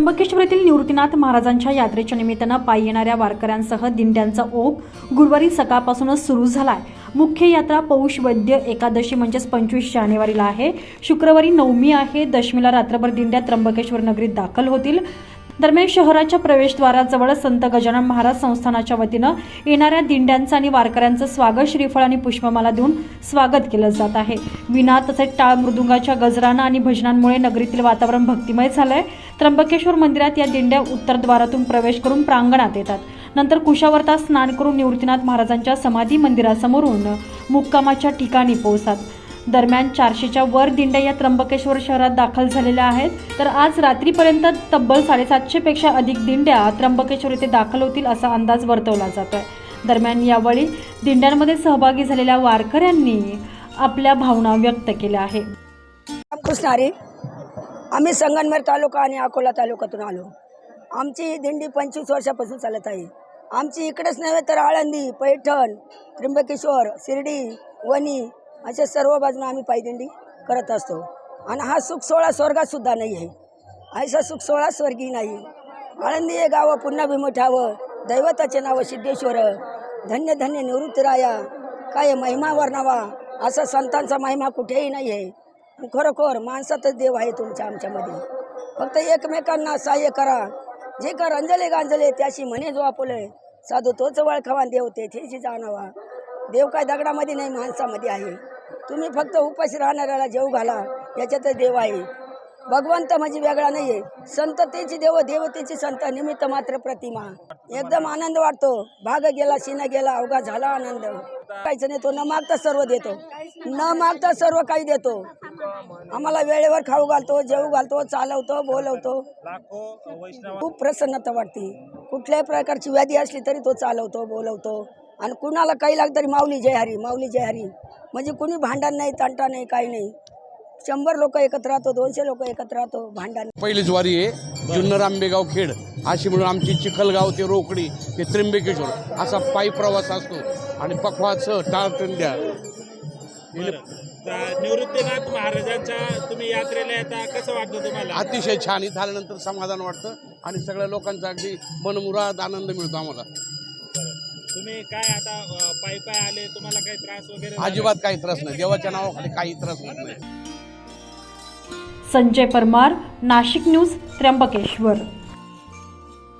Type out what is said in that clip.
त्र्यंबकेश्वरातील निवृत्तीनाथ महाराजांच्या यात्रेच्या निमित्तानं पायी येणाऱ्या वारकऱ्यांसह दिंड्यांचा ओघ गुरुवारी सकाळपासूनच सुरू झालाय. मुख्य यात्रा पौष वैद्य एकादशी म्हणजेच पंचवीस जानेवारीला आहे. शुक्रवारी नवमी आहे. दशमीला रात्रभर दिंड्या त्र्यंबकेश्वर नगरीत दाखल होतील. दरम्यान शहराच्या प्रवेशद्वाराजवळ संत गजानन महाराज संस्थानाच्या वतीनं येणाऱ्या दिंड्यांचं आणि वारकऱ्यांचं स्वागत श्रीफळ आणि पुष्पमाला देऊन स्वागत केलं जात आहे. विना तसेच टाळ मृदुंगाच्या गजरानं आणि भजनांमुळे नगरीतील वातावरण भक्तिमय झालंय. त्र्यंबकेश्वर मंदिरात या दिंड्या उत्तरद्वारातून प्रवेश करून प्रांगणात येतात. नंतर कुशावर्ता स्नान करून निवृत्तीनाथ महाराजांच्या समाधी मंदिरासमोरून मुक्कामाच्या ठिकाणी पोहोचतात. दरम्यान चारशेच्या वर दिंड्या या त्र्यंबकेश्वर शहरात दाखल झालेल्या आहेत. तर आज रात्रीपर्यंत तब्बल साडेसातशेपेक्षा अधिक दिंड्या त्र्यंबकेश्वर येथे दाखल होतील असा अंदाज वर्तवला जातोय. दरम्यान यावेळी दिंड्यांमध्ये सहभागी झालेल्या वारकऱ्यांनी आपल्या भावना व्यक्त केल्या आहे आम्ही संगनमेर तालुका आणि अकोला तालुक्यातून आलो. आमची ही दिंडी पंचवीस वर्षापासून चालत आहे. आमची इकडेच नव्हे तर आळंदी पैठण त्र्यंबकेश्वर शिर्डी वणी अशा सर्व बाजूनं आम्ही पायदिंडी करत असतो. आणि हा सुख सोहळा स्वर्गातसुद्धा नाही आहे. ऐसा सुख सोहळा स्वर्गीय नाही. आळंदी हे गावं पुन्हा विमुठावं. दैवताचे नाव सिद्धेश्वर. धन्य धन्य निवृत्तराया. काय महिमा वर्णावा. असा संतांचा महिमा कुठेही नाही आहे खरोखर माणसातच देव आहे तुमच्या आमच्यामध्ये. फक्त एकमेकांना सहाय्य करा. जे का अंजले गांजले त्याशी म्हणे जो आपले. साधू तोच वळखावा देव तेथेची जाणावा. देव काय दगडामध्ये नाही माणसामध्ये आहे. तुम्ही फक्त उपाशी राहणाऱ्याला जेव घाला याच्यातच देव आहे. भगवंत म्हणजे वेगळा नाही आहे संततेची देव देवतेची संत निमित्त मात्र प्रतिमा. एकदम आनंद वाटतो. भाग गेला शिना गेला अवघा झाला आनंद. काहीच नाही तो न मागता सर्व देतो. न मागता सर्व काही देतो. आम्हाला वेळेवर खाऊ घालतो जेवू घालतो चालवतो बोलवतो. खूप प्रसन्नता वाटते. कुठल्याही प्रकारची व्याधी असली तरी तो चालवतो बोलवतो. आणि कुणाला काही लागलं तरी माऊली जय हरी माऊली जय हरी. म्हणजे कुणी भांडण नाही तांटा नाही काही नाही. शंभर लोक एकत्र राहतो दोनशे लोक एकत्र राहतो भांडण. पहिलीच वारी आहे जुन्नर आंबेगाव खेड. अशी म्हणून आमची चिखलगाव ते रोकडी ते त्र्यंबकेश्वर असा पायी प्रवास असतो. आणि पखवाचं टाळटंड्या तर निवृत्तीनाथ महाराजांच्या तुम्ही यात्रेला येता कसं वाटतं तुम्हाला? अतिशय छान. इथं आल्यानंतर समाधान वाटतं आणि सगळ्या लोकांचा अगदी मनमुराद आनंद मिळतो आम्हाला. तुम्ही काय आता पायी पायी आले तुम्हाला काही त्रास वगैरे? अजिबात काही त्रास नाही. देवाच्या नावाखाली काही त्रास होत नाही. संजय परमार नाशिक न्यूज त्र्यंबकेश्वर.